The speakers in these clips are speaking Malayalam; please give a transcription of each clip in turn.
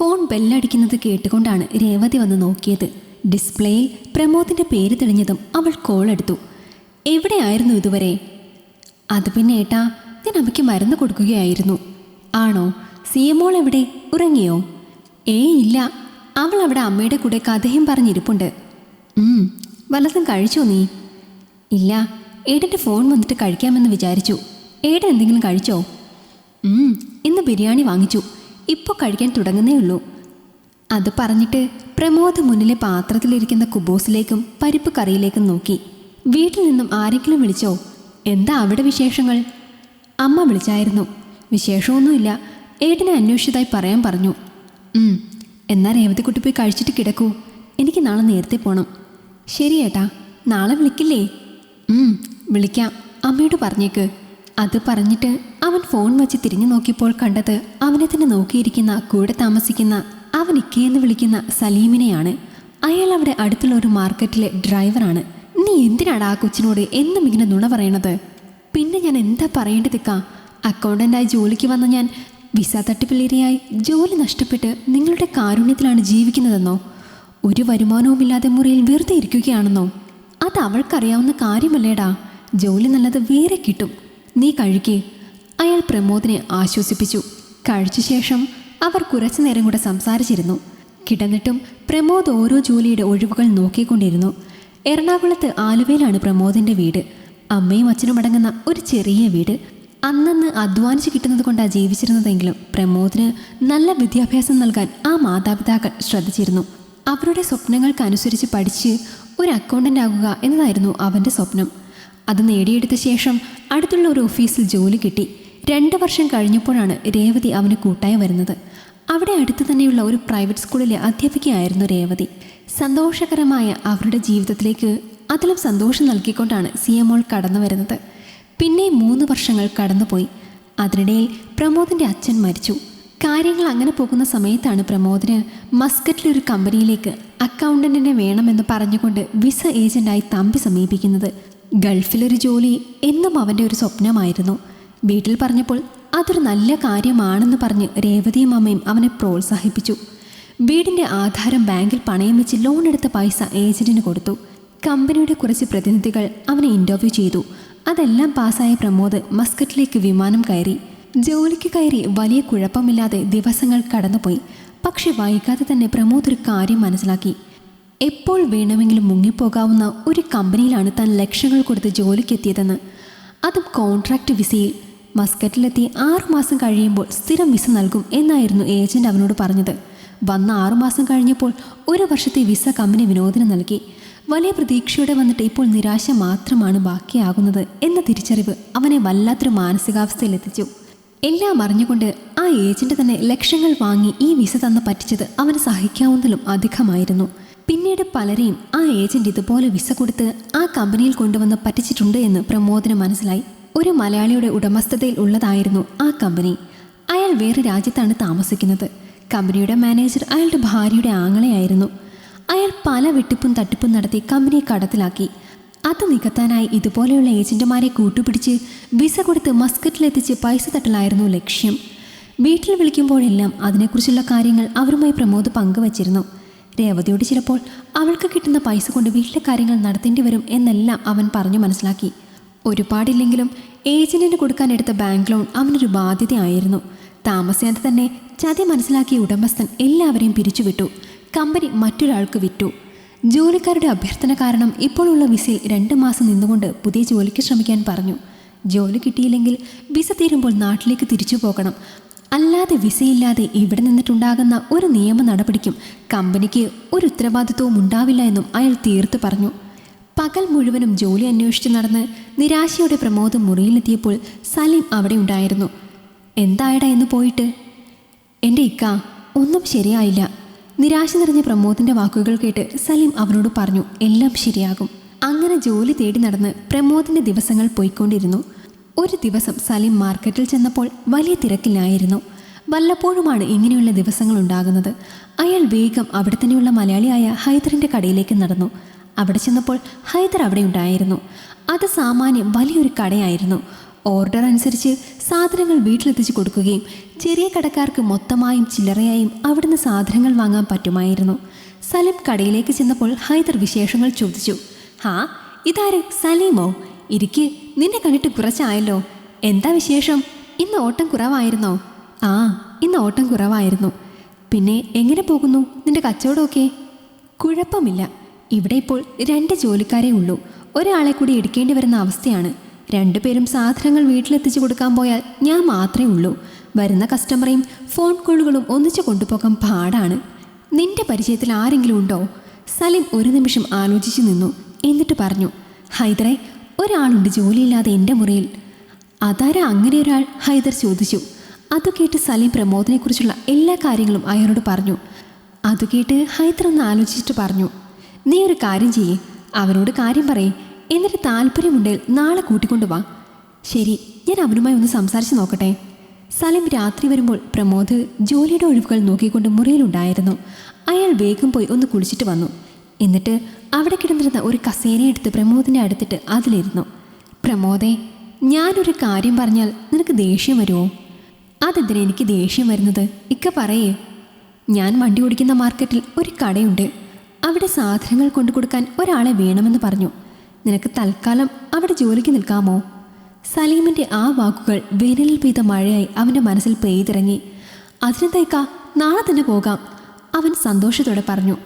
ഫോൺ ബെല്ലടിക്കുന്നത് കേട്ടുകൊണ്ടാണ് രേവതി വന്ന് നോക്കിയത്. ഡിസ്പ്ലേയിൽ പ്രമോദിന്റെ പേര് തെളിഞ്ഞതും അവൾ കോൾ എടുത്തു. എവിടെയായിരുന്നു ഇതുവരെ? അത് പിന്നെ ഏട്ടാ ഞാൻ അമ്മയ്ക്ക് മരുന്ന് കൊടുക്കുകയായിരുന്നു. ആണോ? സി എവിടെ? ഉറങ്ങിയോ? ഏ ഇല്ല അവൾ അവിടെ അമ്മയുടെ കൂടെ കഥയും പറഞ്ഞിരിപ്പുണ്ട്. വല്ലതും കഴിച്ചോ നീ? ഇല്ല ഏടന്റെ ഫോൺ വന്നിട്ട് കഴിക്കാമെന്ന് വിചാരിച്ചു. ഏടൻ എന്തെങ്കിലും കഴിച്ചോ? ഇന്ന് ബിരിയാണി വാങ്ങിച്ചു. ഇപ്പോൾ കഴിക്കാൻ തുടങ്ങുന്നേ ഉള്ളൂ. അത് പറഞ്ഞിട്ട് പ്രമോദ് മുന്നിലെ പാത്രത്തിലിരിക്കുന്ന കുബോസിലേക്കും പരിപ്പ് കറിയിലേക്കും നോക്കി. വീട്ടിൽ നിന്നും ആരെങ്കിലും വിളിച്ചോ? എന്താ അവിടെ വിശേഷങ്ങൾ? അമ്മ വിളിച്ചായിരുന്നു. വിശേഷമൊന്നുമില്ല. ഏട്ടനെ അന്വേഷിച്ചതായി പറയാൻ പറഞ്ഞു. എന്നാൽ എന്നാ രേവതിക്കുട്ടി പോയി കഴിച്ചിട്ട് കിടക്കൂ. എനിക്ക് നാളെ നേരത്തെ പോകണം ശരി ഏട്ടാ നാളെ വിളിക്കില്ലേ? വിളിക്കാം. അമ്മയോട് പറഞ്ഞേക്ക്. അത് പറഞ്ഞിട്ട് അവൻ ഫോൺ വെച്ച് തിരിഞ്ഞു നോക്കിയപ്പോൾ കണ്ടത് അവനെ തന്നെ നോക്കിയിരിക്കുന്ന കൂടെ താമസിക്കുന്ന അവൻ ഇക്കയെന്ന് വിളിക്കുന്ന സലീമിനെയാണ്. അയാൾ അവിടെ അടുത്തുള്ള ഒരു മാർക്കറ്റിലെ ഡ്രൈവറാണ്. നീ എന്തിനാണ് ആ കൊച്ചിനോട് എന്നും ഇങ്ങനെ നുണ പറയണത്? പിന്നെ ഞാൻ എന്താ പറയേണ്ടതിക്കാ അക്കൗണ്ടന്റായി ജോലിക്ക് വന്ന ഞാൻ വിസ തട്ടിപ്പില്ലേരിയായി ജോലി നഷ്ടപ്പെട്ട് നിങ്ങളുടെ കാരുണ്യത്തിലാണ് ജീവിക്കുന്നതെന്നോ? ഒരു വരുമാനവുമില്ലാതെ മുറിയിൽ വെറുതെ ഇരിക്കുകയാണെന്നോ? അത് അവൾക്കറിയാവുന്ന കാര്യമല്ലേടാ? ജോലി നല്ലത് വേറെ കിട്ടും. നീ കഴിക്കേ അയാൾ പ്രമോദിനെ ആശ്വസിപ്പിച്ചു. കഴിച്ച ശേഷം അവർ കുറച്ചു നേരം കൂടെ സംസാരിച്ചിരുന്നു. കിടന്നിട്ടും പ്രമോദ് ഓരോ ജോലിയുടെ ഒഴിവുകൾ നോക്കിക്കൊണ്ടിരുന്നു. എറണാകുളത്ത് ആലുവയിലാണ് പ്രമോദിന്റെ വീട്. അമ്മയും അച്ഛനും അടങ്ങുന്ന ഒരു ചെറിയ വീട്. അന്നന്ന് അധ്വാനിച്ച് കിട്ടുന്നത് കൊണ്ടാണ് ജീവിച്ചിരുന്നതെങ്കിലും പ്രമോദിന് നല്ല വിദ്യാഭ്യാസം നൽകാൻ ആ മാതാപിതാക്കൾ ശ്രദ്ധിച്ചിരുന്നു. അവരുടെ സ്വപ്നങ്ങൾക്കനുസരിച്ച് പഠിച്ച് ഒരു അക്കൗണ്ടന്റ് ആകുക എന്നതായിരുന്നു അവന്റെ സ്വപ്നം. അത് നേടിയെടുത്ത ശേഷം അടുത്തുള്ള ഒരു ഓഫീസിൽ ജോലി കിട്ടി. രണ്ട് വർഷം കഴിഞ്ഞപ്പോഴാണ് രേവതി അവന് കൂട്ടായി വരുന്നത്. അവിടെ അടുത്ത് തന്നെയുള്ള ഒരു പ്രൈവറ്റ് സ്കൂളിലെ അധ്യാപികയായിരുന്നു രേവതി. സന്തോഷകരമായ അവരുടെ ജീവിതത്തിലേക്ക് അതിലും സന്തോഷം നൽകിക്കൊണ്ടാണ് സി എം ഓൾ കടന്നു വരുന്നത്. പിന്നെ മൂന്ന് വർഷങ്ങൾ കടന്നുപോയി. അതിനിടയിൽ പ്രമോദിന്റെ അച്ഛൻ മരിച്ചു. കാര്യങ്ങൾ അങ്ങനെ പോകുന്ന സമയത്താണ് പ്രമോദിന് മസ്കറ്റിലൊരു കമ്പനിയിലേക്ക് അക്കൗണ്ടന്റിനെ വേണമെന്ന് പറഞ്ഞുകൊണ്ട് വിസ ഏജന്റായി തമ്പി സമീപിക്കുന്നത്. ഗൾഫിലൊരു ജോലി എന്നും അവന്റെ ഒരു സ്വപ്നമായിരുന്നു. വീട്ടിൽ പറഞ്ഞപ്പോൾ അതൊരു നല്ല കാര്യമാണെന്ന് പറഞ്ഞ് രേവതിയും അമ്മയും അവനെ പ്രോത്സാഹിപ്പിച്ചു. വീടിന്റെ ആധാരം ബാങ്കിൽ പണയം വെച്ച് ലോൺ എടുത്ത പൈസ ഏജന്റിന് കൊടുത്തു. കമ്പനിയുടെ കുറച്ച് പ്രതിനിധികൾ അവനെ ഇന്റർവ്യൂ ചെയ്തു. അതെല്ലാം പാസ്സായ പ്രമോദ് മസ്കറ്റിലേക്ക് വിമാനം കയറി. ജോലിക്ക് കയറി വലിയ കുഴപ്പമില്ലാതെ ദിവസങ്ങൾ കടന്നുപോയി. പക്ഷെ വൈകാതെ തന്നെ പ്രമോദ് ഒരു കാര്യം മനസ്സിലാക്കി. എപ്പോൾ വേണമെങ്കിലും മുങ്ങിപ്പോകാവുന്ന ഒരു കമ്പനിയിലാണ് താൻ ലക്ഷങ്ങൾ കൊടുത്ത് ജോലിക്കെത്തിയതെന്ന്. അതും കോൺട്രാക്റ്റ് വിസയിൽ. മസ്കറ്റിലെത്തി ആറുമാസം കഴിയുമ്പോൾ സ്ഥിരം വിസ നൽകും എന്നായിരുന്നു ഏജന്റ് അവനോട് പറഞ്ഞത്. വന്ന ആറുമാസം കഴിഞ്ഞപ്പോൾ ഒരു വർഷത്തെ വിസ കമ്പനി വിനോദനം നൽകി. വലിയ പ്രതീക്ഷയോടെ വന്നിട്ട് ഇപ്പോൾ നിരാശ മാത്രമാണ് ബാക്കിയാകുന്നത് എന്ന തിരിച്ചറിവ് അവനെ വല്ലാത്തൊരു മാനസികാവസ്ഥയിലെത്തിച്ചു. എല്ലാം അറിഞ്ഞുകൊണ്ട് ആ ഏജന്റ് തന്നെ ലക്ഷങ്ങൾ വാങ്ങി ഈ വിസ തന്ന് പറ്റിച്ചത് അവന് സഹിക്കാവുന്നതിലും അധികമായിരുന്നു. പിന്നീട് പലരെയും ആ ഏജന്റ് ഇതുപോലെ വിസ കൊടുത്ത് ആ കമ്പനിയിൽ കൊണ്ടുവന്ന് പറ്റിച്ചിട്ടുണ്ട് എന്ന് പ്രമോദിന് മനസ്സിലായി. ഒരു മലയാളിയുടെ ഉടമസ്ഥതയിൽ ഉള്ളതായിരുന്നു ആ കമ്പനി. അയാൾ വേറെ രാജ്യത്താണ് താമസിക്കുന്നത്. കമ്പനിയുടെ മാനേജർ അയാളുടെ ഭാര്യയുടെ ആങ്ങളെയായിരുന്നു. അയാൾ പല വെട്ടിപ്പും തട്ടിപ്പും നടത്തി കമ്പനിയെ കടത്തിലാക്കി. അത് നികത്താനായി ഇതുപോലെയുള്ള ഏജന്റുമാരെ കൂട്ടുപിടിച്ച് വിസ കൊടുത്ത് മസ്കറ്റിലെത്തിച്ച് പൈസ തട്ടലായിരുന്നു ലക്ഷ്യം. വീട്ടിൽ വിളിക്കുമ്പോഴെല്ലാം അതിനെക്കുറിച്ചുള്ള കാര്യങ്ങൾ അവരുമായി പ്രമോദ് പങ്കുവച്ചിരുന്നു. രേവതിയോട് ചിലപ്പോൾ അവൾക്ക് കിട്ടുന്ന പൈസ കൊണ്ട് വീട്ടിലെ കാര്യങ്ങൾ നടത്തേണ്ടി വരും എന്നെല്ലാം അവൻ പറഞ്ഞു മനസ്സിലാക്കി. ഒരുപാടില്ലെങ്കിലും ഏജന്റിന് കൊടുക്കാൻ എടുത്ത ബാങ്ക് ലോൺ അവനൊരു ബാധ്യതയായിരുന്നു. താമസിയാതെ തന്നെ ചതി മനസ്സിലാക്കിയ ഉടമസ്ഥൻ എല്ലാവരെയും പിരിച്ചുവിട്ടു. കമ്പനി മറ്റൊരാൾക്ക് വിറ്റു. ജോലിക്കാരുടെ അഭ്യർത്ഥന കാരണം ഇപ്പോഴുള്ള വിസയിൽ രണ്ട് മാസം നിന്നുകൊണ്ട് പുതിയ ജോലിക്ക് ശ്രമിക്കാൻ പറഞ്ഞു. ജോലി കിട്ടിയില്ലെങ്കിൽ വിസ തീരുമ്പോൾ നാട്ടിലേക്ക് തിരിച്ചു പോകണം. അല്ലാതെ വിസയില്ലാതെ ഇവിടെ നിന്നിട്ടുണ്ടാകുന്ന ഒരു നിയമ നടപടിക്കും കമ്പനിക്ക് ഒരു ഉത്തരവാദിത്വവും ഉണ്ടാവില്ല എന്നും അയാൾ തീർത്ത് പറഞ്ഞു. പകൽ മുഴുവനും ജോലി അന്വേഷിച്ച് നടന്ന് നിരാശയോടെ പ്രമോദ് മുറിയിലെത്തിയപ്പോൾ സലീം അവിടെ ഉണ്ടായിരുന്നു. എന്തായടാ എന്ന് പോയിട്ട്? എന്റെ ഇക്ക ഒന്നും ശരിയായില്ല. നിരാശ നിറഞ്ഞ പ്രമോദിന്റെ വാക്കുകൾ കേട്ട് സലീം അവനോട് പറഞ്ഞു എല്ലാം ശരിയാകും. അങ്ങനെ ജോലി തേടി നടന്ന് പ്രമോദിന്റെ ദിവസങ്ങൾ പോയിക്കൊണ്ടിരുന്നു. ഒരു ദിവസം സലിം മാർക്കറ്റിൽ ചെന്നപ്പോൾ വലിയ തിരക്കിലായിരുന്നു. വല്ലപ്പോഴുമാണ് ഇങ്ങനെയുള്ള ദിവസങ്ങൾ ഉണ്ടാകുന്നത്. അയാൾ വേഗം അവിടെ തന്നെയുള്ള മലയാളിയായ ഹൈദറിന്റെ കടയിലേക്ക് നടന്നു. അവിടെ ചെന്നപ്പോൾ ഹൈദർ അവിടെ ഉണ്ടായിരുന്നു. അത് സാമാന്യം വലിയൊരു കടയായിരുന്നു. ഓർഡർ അനുസരിച്ച് സാധനങ്ങൾ വീട്ടിലെത്തിച്ചു കൊടുക്കുകയും ചെറിയ കടക്കാർക്ക് മൊത്തമായും ചില്ലറയായും അവിടുന്ന് സാധനങ്ങൾ വാങ്ങാൻ പറ്റുമായിരുന്നു. സലിം കടയിലേക്ക് ചെന്നപ്പോൾ ഹൈദർ വിശേഷങ്ങൾ ചോദിച്ചു. ഹാ ഇതാര്? സലീമോ? ഇരിക്ക് നിന്നെ കണ്ടിട്ട് കുറച്ചായല്ലോ. എന്താ വിശേഷം? ഇന്ന് ഓട്ടം കുറവായിരുന്നോ? ആ ഇന്ന് ഓട്ടം കുറവായിരുന്നു. പിന്നെ എങ്ങനെ പോകുന്നു നിന്റെ കച്ചവടമൊക്കെ? കുഴപ്പമില്ല. ഇവിടെ ഇപ്പോൾ രണ്ട് ജോലിക്കാരേ ഉള്ളൂ. ഒരാളെ കൂടി എടുക്കേണ്ടി വരുന്ന അവസ്ഥയാണ്. രണ്ടുപേരും സാധനങ്ങൾ വീട്ടിലെത്തിച്ചു കൊടുക്കാൻ പോയാൽ ഞാൻ മാത്രമേ ഉള്ളൂ. വരുന്ന കസ്റ്റമറേയും ഫോൺ കോളുകളും ഒന്നിച്ചു കൊണ്ടുപോകാൻ പാടാണ്. നിന്റെ പരിചയത്തിൽ ആരെങ്കിലും ഉണ്ടോ? സലിം ഒരു നിമിഷം ആലോചിച്ചു നിന്നു. എന്നിട്ട് പറഞ്ഞു ഹൈദറെ ഒരാളുണ്ട് ജോലിയില്ലാതെ എന്റെ മുറിയിൽ. അതാരാ അങ്ങനെ ഒരാൾ? ഹൈദർ ചോദിച്ചു. അത് കേട്ട് സലീം പ്രമോദിനെക്കുറിച്ചുള്ള എല്ലാ കാര്യങ്ങളും അയാളോട് പറഞ്ഞു. അത് കേട്ട് ഹൈദർ ഒന്ന് ആലോചിച്ചിട്ട് പറഞ്ഞു. നീ ഒരു കാര്യം ചെയ്യേ. അവനോട് കാര്യം പറയേ. എന്നിട്ട് താല്പര്യമുണ്ടെങ്കിൽ നാളെ കൂട്ടിക്കൊണ്ടു വാ. ശരി ഞാൻ അവനുമായി ഒന്ന് സംസാരിച്ച് നോക്കട്ടെ. സലീം രാത്രി വരുമ്പോൾ പ്രമോദ് ജോലിയുടെ ഒഴിവുകൾ നോക്കിക്കൊണ്ട് മുറിയിലുണ്ടായിരുന്നു. അയാൾ വേഗം പോയി ഒന്ന് കുളിച്ചിട്ട് വന്നു. എന്നിട്ട് അവിടെ കിടന്നിരുന്ന ഒരു കസേരയെടുത്ത് പ്രമോദിനെ അടുത്തിട്ട് അതിലിരുന്നു. പ്രമോദേ ഞാനൊരു കാര്യം പറഞ്ഞാൽ നിനക്ക് ദേഷ്യം വരുമോ? അതെന്തിനാ എനിക്ക് ദേഷ്യം വരുന്നത്? ഇക്ക പറയേ. ഞാൻ വണ്ടി ഓടിക്കുന്ന മാർക്കറ്റിൽ ഒരു കടയുണ്ട്. അവിടെ സാധനങ്ങൾ കൊണ്ടു കൊടുക്കാൻ ഒരാളെ വേണമെന്ന് പറഞ്ഞു. നിനക്ക് തൽക്കാലം അവിടെ ജോലിക്ക് നിൽക്കാമോ? സലീമിന്റെ ആ വാക്കുകൾ വേനലിൽ പെയ്ത മഴയായി അവന്റെ മനസ്സിൽ പെയ്തിറങ്ങി. അതിനെന്തേക്കാ നാളെ തന്നെ പോകാം അവൻ സന്തോഷത്തോടെ പറഞ്ഞു.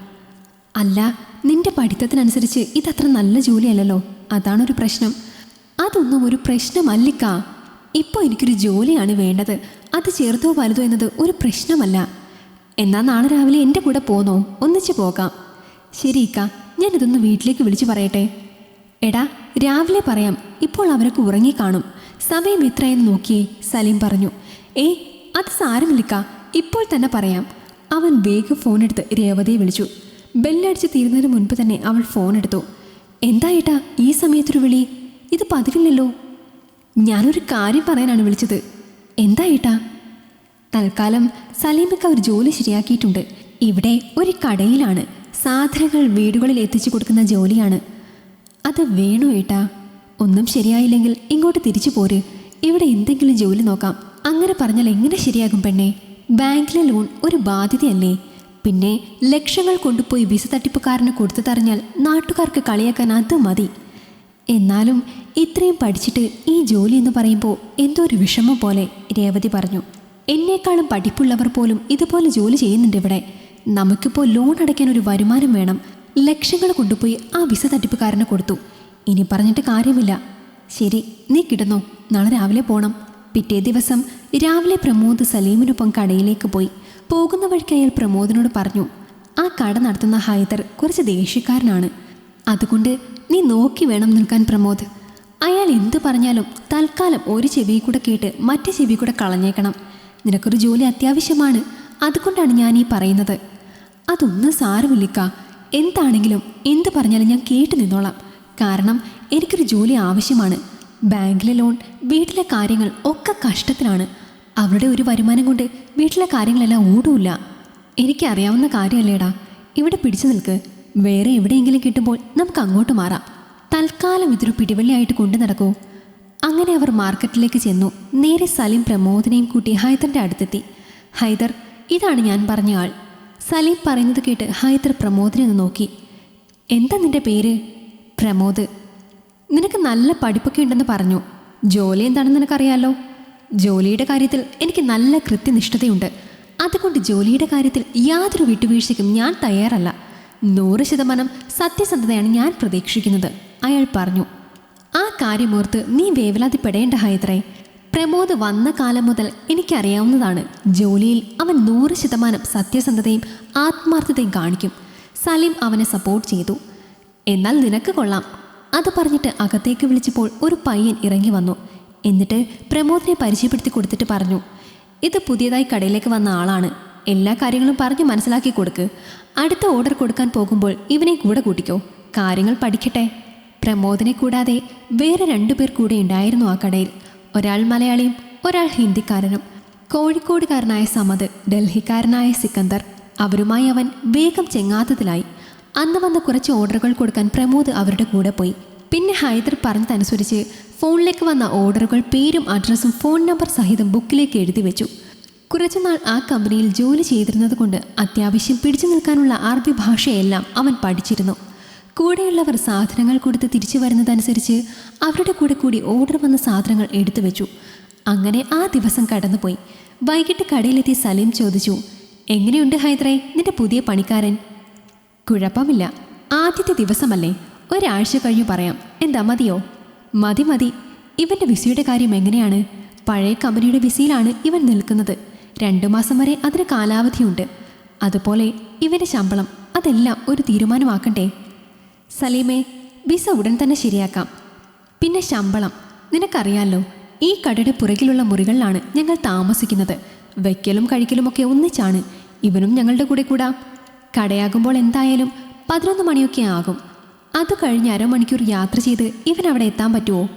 അല്ല നിന്റെ പഠിത്തത്തിനനുസരിച്ച് ഇതത്ര നല്ല ജോലിയല്ലല്ലോ. അതാണൊരു പ്രശ്നം. അതൊന്നും ഒരു പ്രശ്നമല്ലിക്ക. ഇപ്പോൾ എനിക്കൊരു ജോലിയാണ് വേണ്ടത്. അത് ചേർത്തോ വലുതോ എന്നത് ഒരു പ്രശ്നമല്ല. എന്നാൽ നാളെ രാവിലെ എന്റെ കൂടെ പോന്നോ? ഒന്നിച്ച് പോകാം. ശരി ഇക്ക. ഞാനിതൊന്ന് വീട്ടിലേക്ക് വിളിച്ചു പറയട്ടെ. എടാ രാവിലെ പറയാം. ഇപ്പോൾ അവരൊക്കെ ഉറങ്ങിക്കാണും സമയം എത്രയെന്ന് നോക്കിയേ സലീം പറഞ്ഞു. ഏ അത് സാരമില്ലിക്ക. ഇപ്പോൾ തന്നെ പറയാം. അവൻ വേഗം ഫോണെടുത്ത് രേവതിയെ വിളിച്ചു. ബെല്ലടിച്ച് തീരുന്നതിന് മുൻപ് തന്നെ അവൾ ഫോൺ എടുത്തു എന്താ ഏട്ടാ ഈ സമയത്തൊരു വിളി? ഇത് പതിവില്ലല്ലോ. ഞാനൊരു കാര്യം പറയാനാണ് വിളിച്ചത്. എന്താ ഏട്ടാ? തൽക്കാലം സലീമയ്ക്ക് ഒരു ജോലി ശരിയാക്കിയിട്ടുണ്ട്. ഇവിടെ ഒരു കടയിലാണ്. സാധനങ്ങൾ വീടുകളിൽ എത്തിച്ചു കൊടുക്കുന്ന ജോലിയാണ്. അത് വേണോ ഏട്ടാ? ഒന്നും ശരിയായില്ലെങ്കിൽ ഇങ്ങോട്ട് തിരിച്ചു പോര്. ഇവിടെ എന്തെങ്കിലും ജോലി നോക്കാം. അങ്ങനെ പറഞ്ഞാൽ എങ്ങനെ ശരിയാകും പെണ്ണേ? ബാങ്കിലെ ലോൺ ഒരു ബാധ്യതയല്ലേ? പിന്നെ ലക്ഷങ്ങൾ കൊണ്ടുപോയി വിസ തട്ടിപ്പുകാരന് കൊടുത്തതറിഞ്ഞാൽ നാട്ടുകാർക്ക് കളിയാക്കാൻ അത് മതി. എന്നാലും ഇത്രയും പഠിച്ചിട്ട് ഈ ജോലി എന്ന് പറയുമ്പോൾ എന്തോ ഒരു വിഷമം പോലെ രേവതി പറഞ്ഞു. എന്നേക്കാളും പഠിപ്പുള്ളവർ പോലും ഇതുപോലെ ജോലി ചെയ്യുന്നുണ്ട് ഇവിടെ. നമുക്കിപ്പോൾ ലോൺ അടയ്ക്കാൻ ഒരു വരുമാനം വേണം. ലക്ഷങ്ങൾ കൊണ്ടുപോയി ആ വിസ തട്ടിപ്പുകാരന് കൊടുത്തു. ഇനി പറഞ്ഞിട്ട് കാര്യമില്ല. ശരി നീ കിടന്നോ. നാളെ രാവിലെ പോണം. പിറ്റേ ദിവസം രാവിലെ പ്രമോദ് സലീമിനൊപ്പം കടയിലേക്ക് പോയി. പോകുന്ന വഴിക്ക് അയാൾ പ്രമോദിനോട് പറഞ്ഞു ആ കട നടത്തുന്ന ഹൈദർ കുറച്ച് ദേഷ്യക്കാരനാണ്. അതുകൊണ്ട് നീ നോക്കി വേണം നിൽക്കാൻ പ്രമോദ്. അയാൾ എന്തു പറഞ്ഞാലും തൽക്കാലം ഒരു ചെവി കൂടെ കേട്ട് മറ്റു ചെവി കൂടെ കളഞ്ഞേക്കണം. നിനക്കൊരു ജോലി അത്യാവശ്യമാണ് അതുകൊണ്ടാണ് ഞാൻ ഈ പറയുന്നത്. അതൊന്നും സാരമില്ലിക്ക എന്താണെങ്കിലും എന്ത് പറഞ്ഞാലും ഞാൻ കേട്ടു നിന്നോളാം. കാരണം എനിക്കൊരു ജോലി ആവശ്യമാണ്. ബാങ്കിലെ ലോൺ വീട്ടിലെ കാര്യങ്ങൾ ഒക്കെ കഷ്ടത്തിലാണ്. അവരുടെ ഒരു വരുമാനം കൊണ്ട് വീട്ടിലെ കാര്യങ്ങളെല്ലാം ഓടൂല്ല എനിക്കറിയാവുന്ന കാര്യമല്ലേടാ. ഇവിടെ പിടിച്ചു നിൽക്ക്. വേറെ എവിടെയെങ്കിലും കിട്ടുമ്പോൾ നമുക്ക് അങ്ങോട്ട് മാറാം. തൽക്കാലം ഇതൊരു പിടിവള്ളിയായിട്ട് കൊണ്ടു നടക്കൂ. അങ്ങനെ അവർ മാർക്കറ്റിലേക്ക് ചെന്നു. നേരെ സലീം പ്രമോദിനെയും കൂട്ടി ഹൈദറിന്റെ അടുത്തെത്തി. ഹൈദർ ഇതാണ് ഞാൻ പറഞ്ഞ ആൾ. സലീം പറയുന്നത് കേട്ട് ഹൈദർ പ്രമോദിനെ ഒന്ന് നോക്കി. എന്താ നിന്റെ പേര്? പ്രമോദ്. നിനക്ക് നല്ല പഠിപ്പൊക്കെ ഉണ്ടെന്ന് പറഞ്ഞു. ജോലി എന്താണെന്ന് നിനക്കറിയാലോ? ജോലിയുടെ കാര്യത്തിൽ എനിക്ക് നല്ല കൃത്യനിഷ്ഠതയുണ്ട്. അതുകൊണ്ട് ജോലിയുടെ കാര്യത്തിൽ യാതൊരു വിട്ടുവീഴ്ചയ്ക്കും ഞാൻ തയ്യാറല്ല. നൂറ് ശതമാനം സത്യസന്ധതയാണ് ഞാൻ പ്രതീക്ഷിക്കുന്നത് അയാൾ പറഞ്ഞു. ആ കാര്യമോർത്ത് നീ വേവലാതിപ്പെടേണ്ട ഹായത്രേ പ്രമോദ് വന്ന കാലം മുതൽ എനിക്കറിയാവുന്നതാണ് ജോലിയിൽ അവൻ നൂറ് ശതമാനം സത്യസന്ധതയും ആത്മാർത്ഥതയും കാണിക്കും. സലീം അവനെ സപ്പോർട്ട് ചെയ്തു. എന്നാൽ നിനക്ക് കൊള്ളാം അത് പറഞ്ഞിട്ട് അകത്തേക്ക് വിളിച്ചപ്പോൾ ഒരു പയ്യൻ ഇറങ്ങി വന്നു. എന്നിട്ട് പ്രമോദിനെ പരിചയപ്പെടുത്തി കൊടുത്തിട്ട് പറഞ്ഞു ഇത് പുതിയതായി കടയിലേക്ക് വന്ന ആളാണ്. എല്ലാ കാര്യങ്ങളും പറഞ്ഞ് മനസ്സിലാക്കി കൊടുക്ക്. അടുത്ത ഓർഡർ കൊടുക്കാൻ പോകുമ്പോൾ ഇവനെ കൂടെ കൂട്ടിക്കോ. കാര്യങ്ങൾ പഠിക്കട്ടെ. പ്രമോദിനെ കൂടാതെ വേറെ രണ്ടുപേർ കൂടെ ഉണ്ടായിരുന്നു ആ കടയിൽ. ഒരാൾ മലയാളിയും ഒരാൾ ഹിന്ദിക്കാരനും. കോഴിക്കോടുകാരനായ സമദ് ഡൽഹിക്കാരനായ സിക്കന്ദർ. അവരുമായി അവൻ വേഗം ചെങ്ങാത്തത്തിലായി അന്ന് വന്ന കുറച്ച് ഓർഡറുകൾ കൊടുക്കാൻ പ്രമോദ് അവരുടെ കൂടെ പോയി. പിന്നെ ഹൈദർ പറഞ്ഞതനുസരിച്ച് ഫോണിലേക്ക് വന്ന ഓർഡറുകൾ പേരും അഡ്രസ്സും ഫോൺ നമ്പർ സഹിതം ബുക്കിലേക്ക് എഴുതി വെച്ചു. കുറച്ചുനാൾ ആ കമ്പനിയിൽ ജോലി ചെയ്തിരുന്നത് കൊണ്ട് അത്യാവശ്യം പിടിച്ചു നിൽക്കാനുള്ള അറബി ഭാഷയെല്ലാം അവൻ പഠിച്ചിരുന്നു. കൂടെയുള്ളവർ സാധനങ്ങൾ കൊടുത്ത് തിരിച്ചു വരുന്നതനുസരിച്ച് അവരുടെ കൂടെ കൂടി ഓർഡർ വന്ന സാധനങ്ങൾ എടുത്തു വെച്ചു. അങ്ങനെ ആ ദിവസം കടന്നുപോയി. വൈകിട്ട് കടയിലെത്തി സലീം ചോദിച്ചു എങ്ങനെയുണ്ട് ഹൈദറെ നിന്റെ പുതിയ പണിക്കാരൻ? കുഴപ്പമില്ല. ആദ്യത്തെ ദിവസമല്ലേ? ഒരാഴ്ച കഴിഞ്ഞു പറയാം. എന്താ മതിയോ? മതി മതി. ഇവന്റെ വിസയുടെ കാര്യം എങ്ങനെയാണ്? പഴയ കമ്പനിയുടെ വിസയിലാണ് ഇവൻ നിൽക്കുന്നത്. രണ്ടു മാസം വരെ അതിന് കാലാവധിയുണ്ട്. അതുപോലെ ഇവന്റെ ശമ്പളം അതെല്ലാം ഒരു തീരുമാനമാക്കണ്ടേ? സലീമേ വിസ ഉടൻ തന്നെ ശരിയാക്കാം. പിന്നെ ശമ്പളം. നിനക്കറിയാലോ ഈ കടയുടെ പുറകിലുള്ള മുറികളിലാണ് ഞങ്ങൾ താമസിക്കുന്നത്. വയ്ക്കലും കഴിക്കലുമൊക്കെ ഒന്നിച്ചാണ്. ഇവനും ഞങ്ങളുടെ കൂടെ കൂടാം. കടയാകുമ്പോൾ എന്തായാലും പതിനൊന്ന് മണിയൊക്കെ ആകും. അത് കഴിഞ്ഞ് അരമണിക്കൂർ യാത്ര ചെയ്ത് ഇവൻ അവിടെ എത്താൻ പറ്റുമോ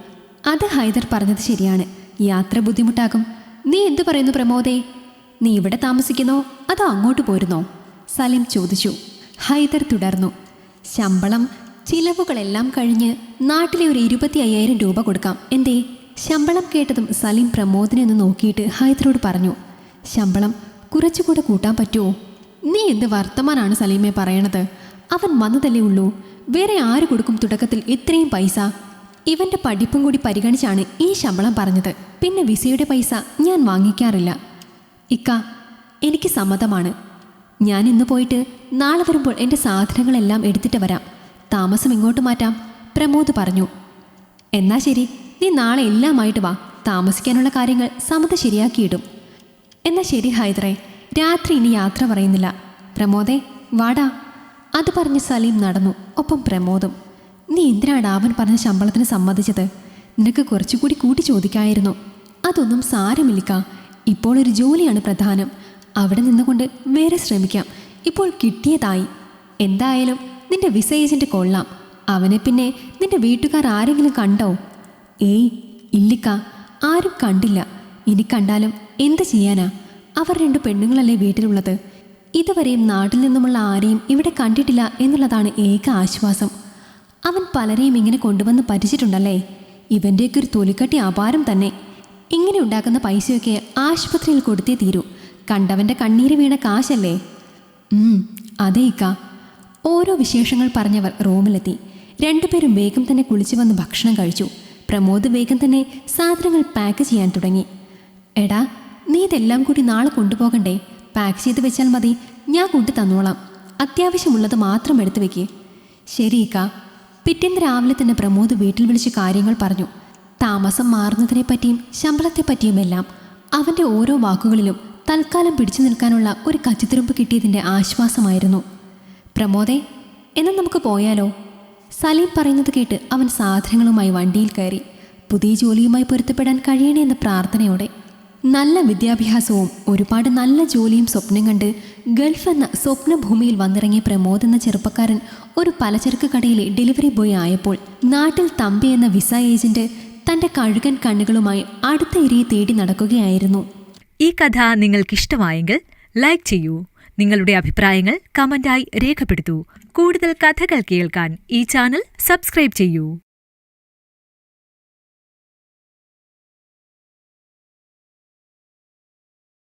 അത് ഹൈദർ പറഞ്ഞത് ശരിയാണ്. യാത്ര ബുദ്ധിമുട്ടാകും. നീ എന്തു പറയുന്നു പ്രമോദേ? നീ ഇവിടെ താമസിക്കുന്നോ? അതോ അങ്ങോട്ട് പോരുന്നോ? സലിം ചോദിച്ചു. ഹൈദർ തുടർന്നു. ശമ്പളം ചിലവുകളെല്ലാം കഴിഞ്ഞ് നാട്ടിലെ ഒരു ഇരുപത്തി അയ്യായിരം രൂപ കൊടുക്കാം. എന്തേ? ശമ്പളം കേട്ടതും സലിം പ്രമോദിനെ ഒന്ന് നോക്കിയിട്ട് ഹൈദറോട് പറഞ്ഞു. ശമ്പളം കുറച്ചുകൂടെ കൂട്ടാൻ പറ്റുമോ നീ എന്ത് വർത്തമാനാണ് സലീമെ പറയണത്? അവൻ വന്നതല്ലേ ഉള്ളൂ. വേറെ ആര് കൊടുക്കും തുടക്കത്തിൽ ഇത്രയും പൈസ? ഇവന്റെ പഠിപ്പും കൂടി പരിഗണിച്ചാണ് ഈ ശമ്പളം പറഞ്ഞത്. പിന്നെ വിസയുടെ പൈസ ഞാൻ വാങ്ങിക്കാറില്ല. ഇക്ക എനിക്ക് സമ്മതമാണ്. ഞാൻ ഇന്ന് പോയിട്ട് നാളെ വരുമ്പോൾ എന്റെ സാധനങ്ങളെല്ലാം എടുത്തിട്ട് വരാം. താമസം ഇങ്ങോട്ട് മാറ്റാം. പ്രമോദ് പറഞ്ഞു. എന്നാ ശരി നീ നാളെ എല്ലാമായിട്ട് വാ. താമസിക്കാനുള്ള കാര്യങ്ങൾ സമത ശരിയാക്കിയിടും. എന്നാ ശരി ഹൈദറെ രാത്രി ഇനി യാത്ര പറയുന്നില്ല. പ്രമോദേ വാടാ. അത് പറഞ്ഞ് സലീം നടന്നു. ഒപ്പം പ്രമോദും നീ എന്തിനാണ് അവൻ പറഞ്ഞ ശമ്പളത്തിന് സമ്മതിച്ചത്? നിനക്ക് കുറച്ചുകൂടി കൂട്ടി ചോദിക്കായിരുന്നു. അതൊന്നും സാരമില്ലിക്ക. ഇപ്പോൾ ഒരു ജോലിയാണ് പ്രധാനം. അവിടെ നിന്നുകൊണ്ട് വേറെ ശ്രമിക്കാം. ഇപ്പോൾ കിട്ടിയതായി. എന്തായാലും നിന്റെ വിസ ഏജന്റ് കൊള്ളാം. അവനെ പിന്നെ നിന്റെ വീട്ടുകാർ ആരെങ്കിലും കണ്ടോ? ഏയ് ഇല്ലിക്ക. ആരും കണ്ടില്ല. ഇനി കണ്ടാലും എന്ത് ചെയ്യാനാ? അവർ രണ്ട് പെണ്ണുങ്ങളല്ലേ വീട്ടിലുള്ളത്. ഇതുവരെയും നാട്ടിൽ നിന്നുമുള്ള ആരെയും ഇവിടെ കണ്ടിട്ടില്ല എന്നുള്ളതാണ് ഏക ആശ്വാസം. അവൻ പലരെയും ഇങ്ങനെ കൊണ്ടുവന്ന് പറ്റിച്ചിട്ടുണ്ടല്ലേ ഇവന്റെയൊക്കെ ഒരു തൊലിക്കട്ടി അപാരം തന്നെ. ഇങ്ങനെ ഉണ്ടാക്കുന്ന പൈസയൊക്കെ ആശുപത്രിയിൽ കൊടുത്തേ തീരൂ. കണ്ടവന്റെ കണ്ണീര് വീണ കാശല്ലേ? അതെ ഇക്ക. ഓരോ വിശേഷങ്ങൾ പറഞ്ഞവർ റൂമിലെത്തി. രണ്ടുപേരും വേഗം തന്നെ കുളിച്ചു വന്ന് ഭക്ഷണം കഴിച്ചു. പ്രമോദ് വേഗം തന്നെ സാധനങ്ങൾ പാക്ക് ചെയ്യാൻ തുടങ്ങി. എടാ നീ ഇതെല്ലാം കൂടി നാളെ കൊണ്ടുപോകണ്ടേ? പാക്ക് ചെയ്ത് വെച്ചാൽ മതി. ഞാൻ കൂട്ടി തന്നോളാം. അത്യാവശ്യമുള്ളത് മാത്രം എടുത്തു വെക്കേ. ശരി ഇക്ക. പിറ്റേന്ന് രാവിലെ തന്നെ പ്രമോദ് വീട്ടിൽ വിളിച്ച് കാര്യങ്ങൾ പറഞ്ഞു. താമസം മാറുന്നതിനെ പറ്റിയും ശമ്പളത്തെ പറ്റിയുമെല്ലാം അവന്റെ ഓരോ വാക്കുകളിലും തൽക്കാലം പിടിച്ചു നിൽക്കാനുള്ള ഒരു കച്ചിത്തുരുമ്പ് കിട്ടിയതിന്റെ ആശ്വാസമായിരുന്നു. പ്രമോദേ എന്നാൽ നമുക്ക് പോയാലോ? സലീം പറയുന്നത് കേട്ട് അവൻ സാധനങ്ങളുമായി വണ്ടിയിൽ കയറി പുതിയ ജോലിയുമായി പൊരുത്തപ്പെടാൻ കഴിയണേ എന്ന പ്രാർത്ഥനയോടെ നല്ല വിദ്യാഭ്യാസവും ഒരുപാട് നല്ല ജോലിയും സ്വപ്നം കണ്ട് ഗൾഫ് എന്ന സ്വപ്നഭൂമിയിൽ വന്നിറങ്ങിയ പ്രമോദ് എന്ന ചെറുപ്പക്കാരൻ ഒരു പലചരക്ക് കടയിലെ ഡെലിവറി ബോയ് ആയപ്പോൾ നാട്ടിൽ തമ്പി എന്ന വിസ ഏജന്റ് തന്റെ കഴുകൻ കണ്ണുകളുമായി അടുത്ത ഇരയെ തേടി നടക്കുകയായിരുന്നു. ഈ കഥ നിങ്ങൾക്കിഷ്ടമായെങ്കിൽ ലൈക്ക് ചെയ്യൂ. നിങ്ങളുടെ അഭിപ്രായങ്ങൾ കമന്റായി രേഖപ്പെടുത്തൂ. കൂടുതൽ കഥകൾ കേൾക്കാൻ ഈ ചാനൽ സബ്സ്ക്രൈബ് ചെയ്യൂ.